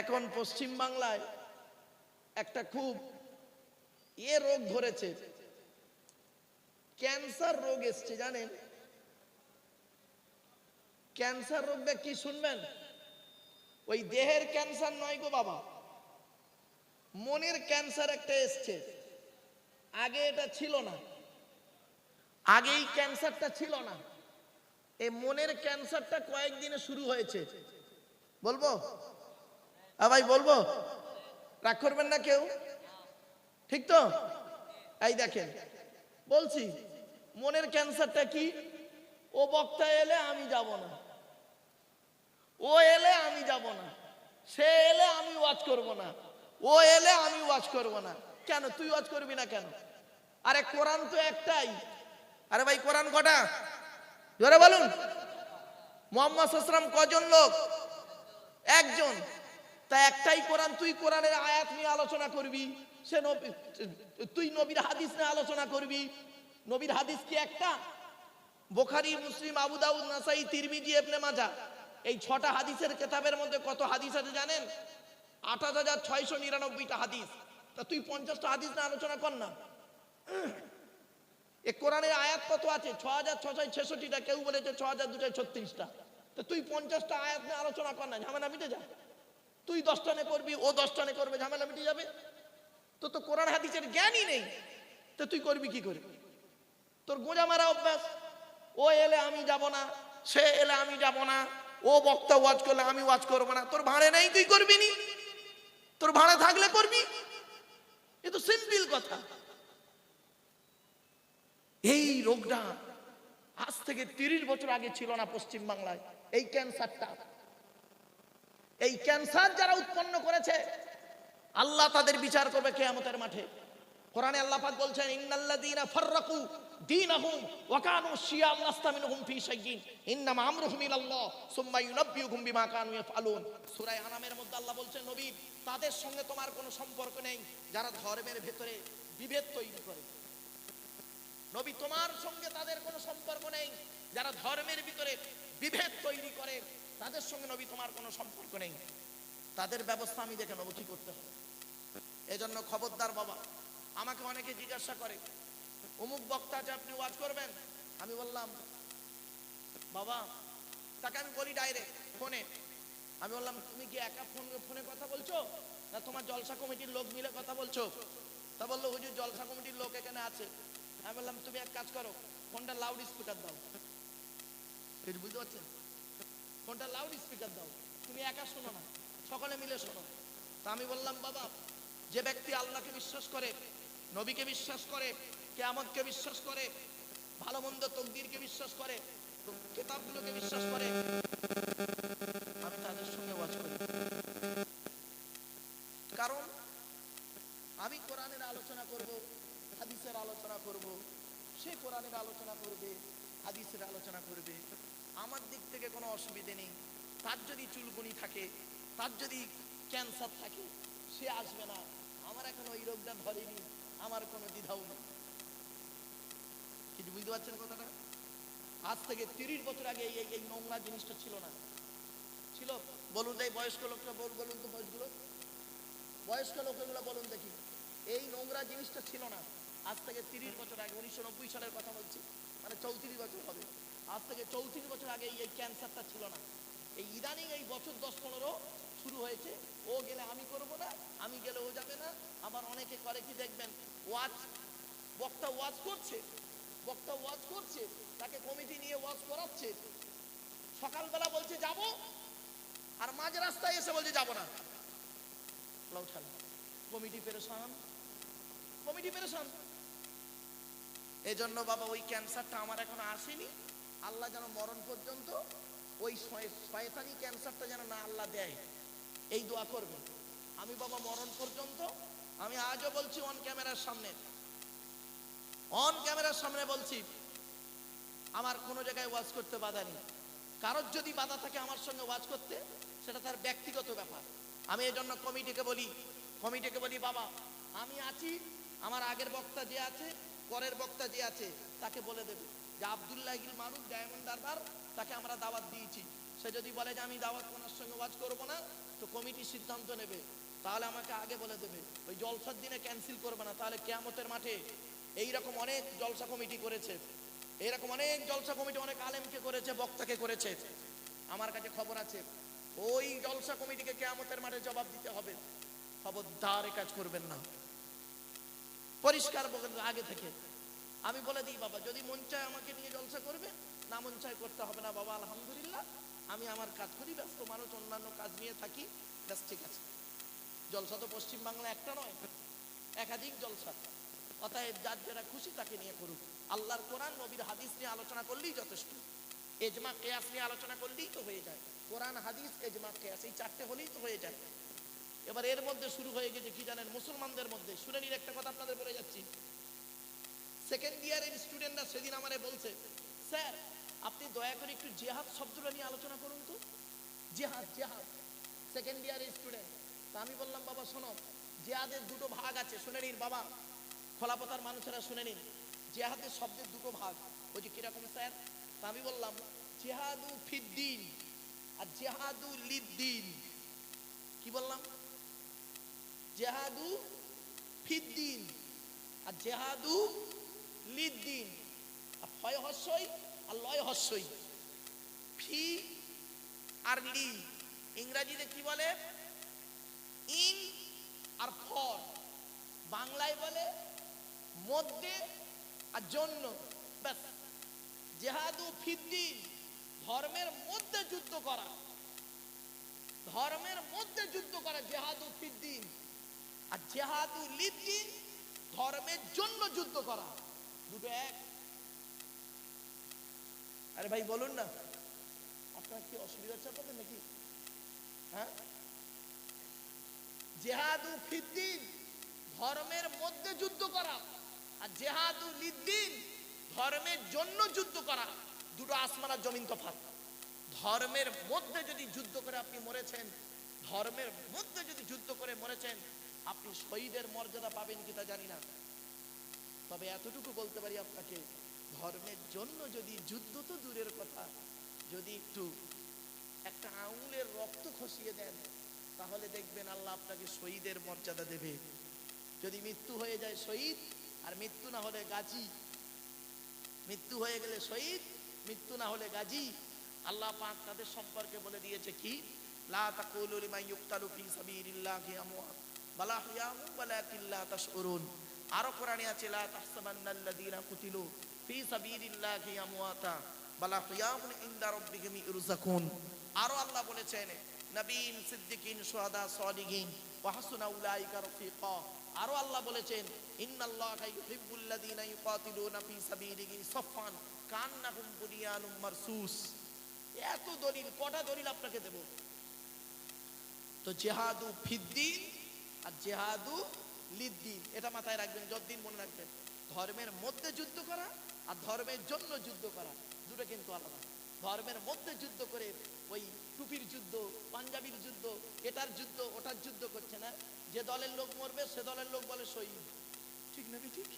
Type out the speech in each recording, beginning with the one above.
এখন পশ্চিম বাংলায় একটা খুব এ রোগ ধরেছে। ক্যান্সার রোগ এসছে, জানেন? ক্যান্সার রোগটা কি শুনবেন? ওই দেহের ক্যান্সার নয় গো বাবা, মনের ক্যান্সার একটা এসছে। আগে এটা ছিল না আগে এই ক্যান্সারটা ছিল না। এই মনের ক্যান্সারটা কয়েকদিনে শুরু হয়েছে। বলব? ভাই বলব, রাগ করবেন না কেউ? ঠিক তো? এই দেখেন, বলছি, মনের ক্যান্সারটা কি? ও বক্তা এলে আমি যাব না। ও এলে আমি যাব না। সে এলে আমি ওয়াচ করব না। ও এলে আমি ওয়াচ করব না। কেন? তুই ওয়াচ করবি না কেন? আরে কোরআন তো একটাই। আরে ভাই, কোরআন কটা? জোরে বলুন। মোহাম্মদ সাসরাম কজন লোক? একজন। তা একটাই কোরআন, তুই কোরআনের আয়াত নিয়ে আলোচনা করবি, সে তুই নবীর হাদিস নিয়ে আলোচনা করবি। নবীর হাদিস কি একটা? বোখারি, মুসলিম, আবু দাউদ, নাসাই, তিরমিজি, ইবনে মাজা এই ছটা হাদিসের কেতাবের মধ্যে কত হাদিস আছে জানেন? আঠাশ হাজার ছয়শো নিরানব্বইটা হাদিস। তা তুই পঞ্চাশটা হাদিস না আলোচনা কর না। এ কোরআনের আয়াত কত আছে? ছ হাজার ছশো ছেষট্টিটা, কেউ বলেছে ছ হাজার দুশো ছত্রিশটা। তো তুই পঞ্চাশটা আয়াত নিয়ে আলোচনা কর না, ঝামেলা মিটে যা তুই দশটানে করবি, ও দশটানে করবে, ঝামেলা মিটে যাবে। তো তো কোরআন হাদিসের জ্ঞানই নেই। তো তুই করবি কি করে? তোর গোঁজা মারা অভ্যাস। ও এলে আমি যাব না, সে এলে আমি যাব না, ও বক্তা ওয়াজ করলে আমি ওয়াজ করব না। তোর ভাড়ে নেই, তুই করবি নি। তোর ভাড়া থাকলে করবি। এ তো সিম্পল কথা। এই রোগটা আজ থেকে তিরিশ বছর আগে ছিল না পশ্চিম বাংলায় এই ক্যান্সারটা। এই ক্যান্সার যারা উৎপন্ন করেছে, আল্লাহ তাদের বিচার করবে কেয়ামতের মাঠে। কোরআনে আল্লাহ পাক বলছেন, ইন্নাল্লাযীনা ফাররাকু দীনাহুম ওয়া কানু শিয়াম লাস্তা মিনহুম ফি শাইইন। ইন্নামা আমরুহুম ইলাল্লাহ, সুম্মা ইউনাব্বিউহুম বিমা কানু ইয়াফআলুন। সূরা আনামের মধ্যে আল্লাহ বলছেন, নবী, তাদের সঙ্গে তোমার কোনো সম্পর্ক নেই। যারা ধর্মের ভেতরে বিভেদ তৈরি করে। নবী, তোমার সঙ্গে তাদের কোনো সম্পর্ক নেই। যারা ধর্মের ভিতরে বিভেদ তৈরি করে তাদের সঙ্গে নবী, তোমার কোনো সম্পর্ক নেই। তাদের ব্যবস্থা আমি দেখে নেব, কি করতে হবে। এজন্য খবরদার বাবা, আমাকে অনেকে জিজ্ঞাসা করে, অমুক বক্তা আছে আপনি ওয়াজ করবেন? আমি বললাম, বাবা, তাকে আমি বলি ডাইরেক্ট ফোনে আমি বললাম, তুমি কি একা ফোন ফোনে কথা বলছো? না, তোমার জলসা কমিটির লোক মিলে কথা বলছো? তা বলল, হুজুর, জলসা কমিটির লোক এখানে আছে। আমি বললাম, তুমি এক কাজ করো ফোনটা লাউড স্পিকার দাও। বুঝতে পারছেন? ফোনটা লাউড স্পিকার দাও। তুমি একা শোনো না, সকলে মিলে শোনো। তা আমি বললাম, বাবা, যে ব্যক্তি আল্লাহকে বিশ্বাস করে, নবীকে বিশ্বাস করে, কেয়ামতকে বিশ্বাস করে, ভালো মন্দ তকদিরকে বিশ্বাস করে কেতাবগুলোকে বিশ্বাস করে, আমি তাদের সঙ্গে ওয়াজ করি। কারণ আমি কোরআনের আলোচনা করব, হাদিসের আলোচনা করব, সে কোরআনের আলোচনা করবে, হাদিসের আলোচনা করবে। আমার দিক থেকে কোনো অসুবিধে নেই। তার যদি চুলকুনি থাকে, তার যদি ক্যান্সার থাকে, সে আসবে না। আমার এখন ওই রোগটা ধরেনি, আমার কোনো দ্বিধাও নেই। কিছু বুঝতে পারছেন কথাটা? আজ থেকে তিরিশ বছর আগে এই এই- নোংরা জিনিসটা ছিল না। ছিল? বলুন এই বয়স্ক লোকটা, বল- বলুন তো বয়সগুলো। বয়স্ক লোকগুলো বলুন দেখি। এই নোংরা জিনিসটা ছিল না। আজ থেকে তিরিশ বছর আগে, উনিশশো নব্বই সালের কথা বলছি। মানে চৌত্রিশ বছর হবে। আজ থেকে চৌত্রিশ বছর আগে এই ক্যান্সারটা ছিল না। এই ইদানিং এই বছর দশ পনেরো শুরু হয়েছে। ও গেলে আমি করব না, আমি গেলে ও যাবে না। আবার অনেকে করে কি দেখবেন, ওয়াচ, বক্তা ওয়াজ করছে, বক্তা ওয়াজ করছে, তাকে কমিটি নিয়ে ওয়াজ করাচ্ছে। সকালবেলা বলছে, যাব। আর মাঝ রাস্তায় এসে বলছে, যাব না। কমিটি পেরেশান। কমিটি পেরেশান। এই জন্য বাবা, ওই ক্যান্সারটা আমার এখনও আসেনি। আল্লাহ যেন মরণ পর্যন্ত ওই শয়- শয়তানি ক্যান্সারটা যেন না আল্লাহ দেয়। এই দোয়া করবেন আমি বাবা, মরণ পর্যন্ত আমি আজও বলছি অন ক্যামেরার সামনে। অন ক্যামেরার সামনে বলছি, আমার কোনো জায়গায় ওয়াজ করতে বাধা নেই। কারোর যদি বাধা থাকে আমার সঙ্গে ওয়াজ করতে, সেটা তার ব্যক্তিগত ব্যাপার। আমি এই জন্য কমিটিকে বলি কমিটিকে বলি, বাবা, আমি আছি, আমার আগের বক্তা যে আছে পরের বক্তা যে আছে, তাকে বলে দেবে যে আবদুল্লাহ গিল মারুফ ডায়মন্ড দারবার তাকে আমরা দাওয়াত দিয়েছি। সে যদি বলে যে আমি দাওয়াত ওনার সঙ্গে ওয়াজ করব না, তো কমিটি সিদ্ধান্ত নেবে। তাহলে আমাকে আগে বলে দেবে, ওই জলসার দিনে ক্যান্সেল করবে না, তাহলে কেয়ামতের মাঠে এইরকম অনেক জলসা কমিটি করেছে। এইরকম অনেক জলসা কমিটি অনেক আলেমকে করেছে, বক্তাকে করেছে। আমার কাছে খবর আছে, ওই জলসা কমিটিকে কেয়ামতের মাঠে জবাব দিতে হবে। খবরদার কাজ করবেন না। পরিষ্কার আগে থেকে। আমি বলে দিই, বাবা, যদি মন চায় আমাকে নিয়ে জলসা করবে, না মন চায় করতে হবে না, বাবা, আলহামদুলিল্লাহ, আমি আমার কাজ করি, ব্যস্ত মানুষ, অন্যান্য কাজ নিয়ে থাকি, ব্যাস, ঠিক আছে। জলসা তো পশ্চিম বাংলা একটা নয়, একাধিক জলসা। অতএব যার যারা খুশি তাকে নিয়ে করুক। আল্লাহর কোরআন, নবীর হাদিস নিয়ে আলোচনা করলেই যথেষ্ট। এজমা, কেয়াস নিয়ে আলোচনা করলেই তো হয়ে যায়। কোরআন, হাদিস, এজমা, কেয়াস, এই চারটে হলেই তো হয়ে যায়। এবার এর মধ্যে শুরু হয়ে গেছে, কি জানেন, মুসলমানদের মধ্যে। শুনে নিন, একটা কথা আপনাদের বলে যাচ্ছি। সেকেন্ড ইয়ারের স্টুডেন্টরা সেদিন আমারে বলছে, স্যার, আপনি দয়া করে একটু জেহাদ শব্দটা নিয়ে আলোচনা করুন তো। জেহাদ জেহাদ। সেকেন্ড ইয়ারের স্টুডেন্ট তা আমি বললাম, বাবা, শোনো, জেহাদের দুটো ভাগ আছে, শুনে নিন বাবা। খোলাপতার মানুষেরা শুনে নিন, জেহাদের শব্দের দুটো ভাগ। বলছি কীরকম, স্যার? তা আমি বললাম, জেহাদু ফিদ্দিন আর জেহাদু লিদ্দিন। কি বললাম? জেহাদু ফিদ্দিন, আর জেহাদু লিদ্দিন। আর ফয় হস্যই আর লয় হস্যই। ফি আর লি। ইংরাজিতে কি বলে? ইন আর ফর। বাংলায় বলে মধ্যে আর জন্য। ব্যাস। জেহাদু ফিদ্দিন, ধর্মের মধ্যে যুদ্ধ করা। ধর্মের মধ্যে যুদ্ধ করা জেহাদু লিদ্দিন ধর্মের জন্য যুদ্ধ করা। দুটো এক। আরে ভাই, বলুন না। আপনার কি অসুবিধা নাকি? হ্যাঁ? জেহাদু ফিদ্দিন ধর্মের মধ্যে যুদ্ধ করা আর জেহাদু লিদ্দিন ধর্মের জন্য যুদ্ধ করা। দুটো আসমান আর জমিন তফাৎ। ধর্মের মধ্যে যদি যুদ্ধ করে আপনি মরেছেন, ধর্মের মধ্যে যদি যুদ্ধ করে মরেছেন আপনি শহীদের মর্যাদা পাবেন কি তা জানি না। তবে এতটুকু বলতে পারি আপনাকে, ধর্মের জন্য যদি যুদ্ধ তো দূরের কথা, যদি একটু একটা আঙুলের রক্ত খসিয়ে দেন, তাহলে দেখবেন আল্লাহ আপনাকে শহীদের মর্যাদা দেবে। যদি মৃত্যু হয়ে যায় শহীদ, আর মৃত্যু না হলে গাজী। মৃত্যু হয়ে গেলে শহীদ, মৃত্যু না হলে গাজী। আল্লাহ পাক তাদের সম্পর্কে বলে দিয়েছে কি? লা তাকুলু লিমান ইউক্তালু ফি সাবিলিল্লাহি আমওয়াত। আরও কোরআনে আছে, লা তাহসাবান্নাল্লাযীনা কুতিলু ফি সাবিলিল্লাহি আমওয়াতা। বালা হিয়ামুন ইনদা রাব্বিহিম ইরজাকুন আরও আল্লাহ বলেছেন, নবীন, সিদ্দিকিন, শুহাদা সালিহিন ওয়া হাসুনা উলাইকা রফিকা। আরও আল্লাহ বলেছেন, ইন্নাল্লাহা ইউহিব্বুল্লাযীনা ইউকাতিলুনা ফি সাবিলিহি সাফফান। কান্নাহুম বুনিয়ানুম মারসুস। এত দলিল, কটা দলিল আপনাকে দেব? তো জেহাদু ফিদ্দিন আর জেহাদু লিদ্দিন, এটা মাথায় রাখবেন, যতদিন মনে রাখবেন। ধর্মের মধ্যে যুদ্ধ করা আর ধর্মের জন্য যুদ্ধ করা, দুটো কিন্তু আলাদা। ধর্মের মধ্যে যুদ্ধ করে ওই টুপির যুদ্ধ, পাঞ্জাবির যুদ্ধ, এটার যুদ্ধ, ওটার যুদ্ধ করছে না। যে দলের লোক মরবে, সে দলের লোক বলে শহীদ। ঠিক নাকি ঠিক?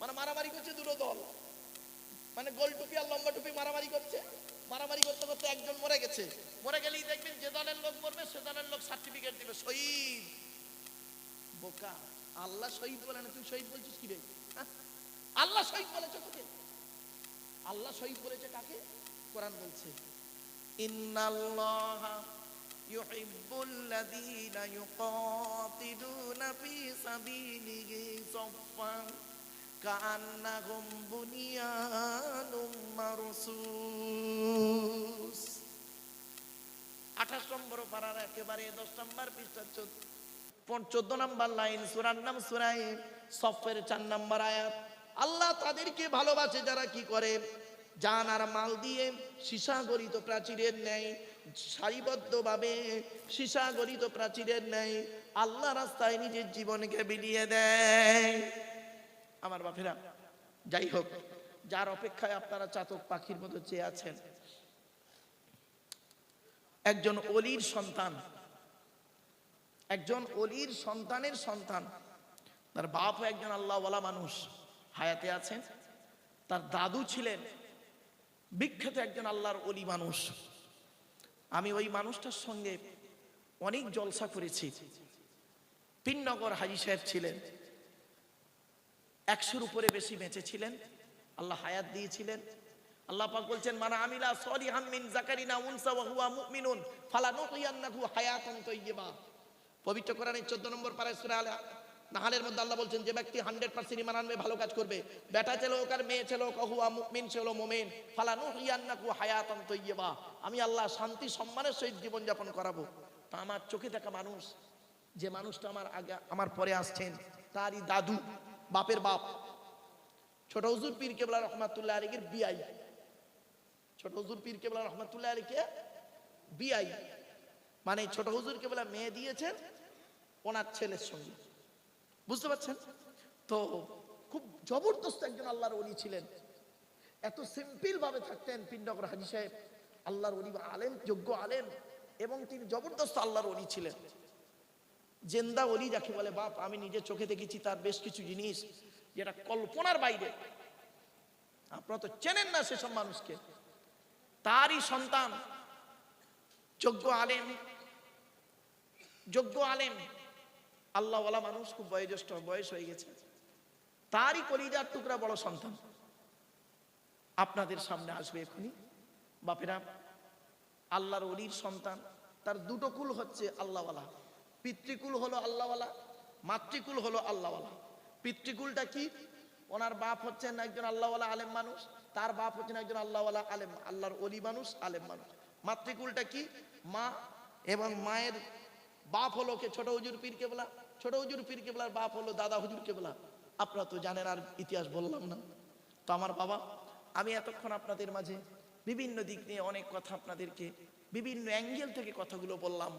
মানে মারামারি করছে দুটো দল। মানে গোল টুপি আর লম্বা টুপি মারামারি করছে। মারামারি করতে করতে একজন মরে গেছে। মরে গেলেই দেখবেন যে দলের লোক মরবে, সে দলের লোক সার্টিফিকেট দিবে, শহীদ। বোকা। আল্লাহ শহীদ বলে না, তুই শহীদ বলছিস কি রে? হ্যাঁ? আল্লাহ শহীদ বলেছে তোকে। আল্লাহ শহীদ বলেছে কাকে? কোরআন বলছে, ইন্নাল্লাহা ইউহিব্বুল্লাযীনা ইউকাতিলুনা ফী সাবিলিহি সাফফান। কান্নাহুম বুনিয়ানুম মারসুস আঠাশ নম্বর পারার একেবারে দশ নম্বর পৃষ্ঠা চোদ্দ নম্বর লাইন, সুরার নাম সুরাই, সফের চার নম্বর আয়াত। আল্লাহ তাদেরকে ভালোবাসে যারা কি করে? জান আর মাল দিয়ে সীসা গরিত প্রাচীরের ন্যায়, সারিবদ্ধভাবে সীসা গরিত প্রাচীরের ন্যায় আল্লাহ রাস্তায় নিজের জীবনকে বিলিয়ে দেয়। আমার বাপেরা, যাই হোক, যার অপেক্ষায় আপনারা চাতক পাখির মতো চেয়ে আছেন, একজন অলির সন্তান, একজন অলির সন্তানের সন্তান, তার বাপ একজন আল্লাহওয়ালা মানুষ, হায়াতে আছেন, তার দাদু ছিলেন, বিখ্যাত একজন আল্লাহর অলি মানুষ। আমি ওই মানুষটার সঙ্গে অনেক জলসা করেছি। তিননগর হাজি সাহেব ছিলেন। একশোর উপরে বেশি বেঁচে ছিলেন আল্লাহ হায়াত দিয়েছিলেন। আল্লাহ পাক বলছেন, মানা আমিলা সলিহাম মিন জাকারিনা উনসা ওয়া হুয়া মুমিনুন ফালানুহিয়ান্নাহু হায়াতান তাইয়্যিবা। পবিত্র কোরআনের 14 নম্বর পারা সূরা আল নাহালের মধ্যে আল্লাহ বলছেন, যে ব্যক্তি 100% ঈমান আনবে, ভালো কাজ করবে। বেটা ছেলে হোক আর মেয়ে ছেলে হোক হুয়া মুমিন সে হলো মুমিন। ফালানুহিয়ান্নাহু হায়াতান তাইয়্যিবা। আমি আল্লাহ শান্তি, সম্মানের সহিত জীবন যাপন করাবো। তা আমার চোখে দেখা মানুষ, যে মানুষটা আমার আগে, আমার পরে আসছেন, তারই দাদু। বাপের বাপ। ছোট হুজুর পীর কেবলা রহমাতুল্লাহ আলীকে বিআই। ছোট হুজুর পীর কেবলা রহমাতুল্লাহ আলীকে বিআই। মানে ছোট হুজুর কেবলা মেয়ে দিয়েছেন ওনার ছেলের সঙ্গে। বুঝতে পারছেন? তো খুব জবরদস্ত একজন আল্লাহর অলি ছিলেন। এত সিম্পল ভাবে থাকতেন পিন্ডকর হাজি সাহেব। আল্লাহর অলি আলেম, যোগ্য আলেম এবং তিনি জবরদস্ত আল্লাহর অলি ছিলেন। জেন্দা অলি যাকে বলে, বাপ, আমি নিজে চোখে দেখেছি, তার বেশ কিছু জিনিস যেটা কল্পনার বাইরে। আপনারা তো চেনেন না সেসব মানুষকে। তারই সন্তান, যোগ্য আলেম যোগ্য আলেম। আল্লাহওয়ালা মানুষ খুব বয়োজ্যেষ্ঠ, বয়স হয়ে গেছে। তারই কলিজার টুকরা বড় সন্তান। আপনাদের সামনে আসবে এখনই। বাপেরা, আল্লাহর অলির সন্তান, তার দুটো কুল হচ্ছে আল্লাহওয়ালা। পিতৃকুল হলো আল্লাহওয়ালা, মাতৃকুল হলো আল্লাহওয়ালা। পিতৃকুলটা কি? ওনার বাপ হচ্ছেন একজন আল্লাহওয়ালা আলেম মানুষ, তার বাপ হচ্ছেন একজন আল্লাহওয়ালা আলেম, আল্লাহর অলি মানুষ, আলেম মানুষ। মাতৃকুলটা কি? মা এবং মায়ের বাপ হলো কে? ছোট হুজুর পীর কেবলা। ছোট হুজুর পীর কেবলার বাপ হলো দাদা হুজুর কেবলা। আপনারা তো জানেন আর ইতিহাস বললাম না। তো আমার বাবা, আমি এতক্ষণ আপনাদের মাঝে বিভিন্ন দিক নিয়ে অনেক কথা আপনাদেরকে, বিভিন্ন অ্যাঙ্গেল থেকে কথাগুলো বললাম।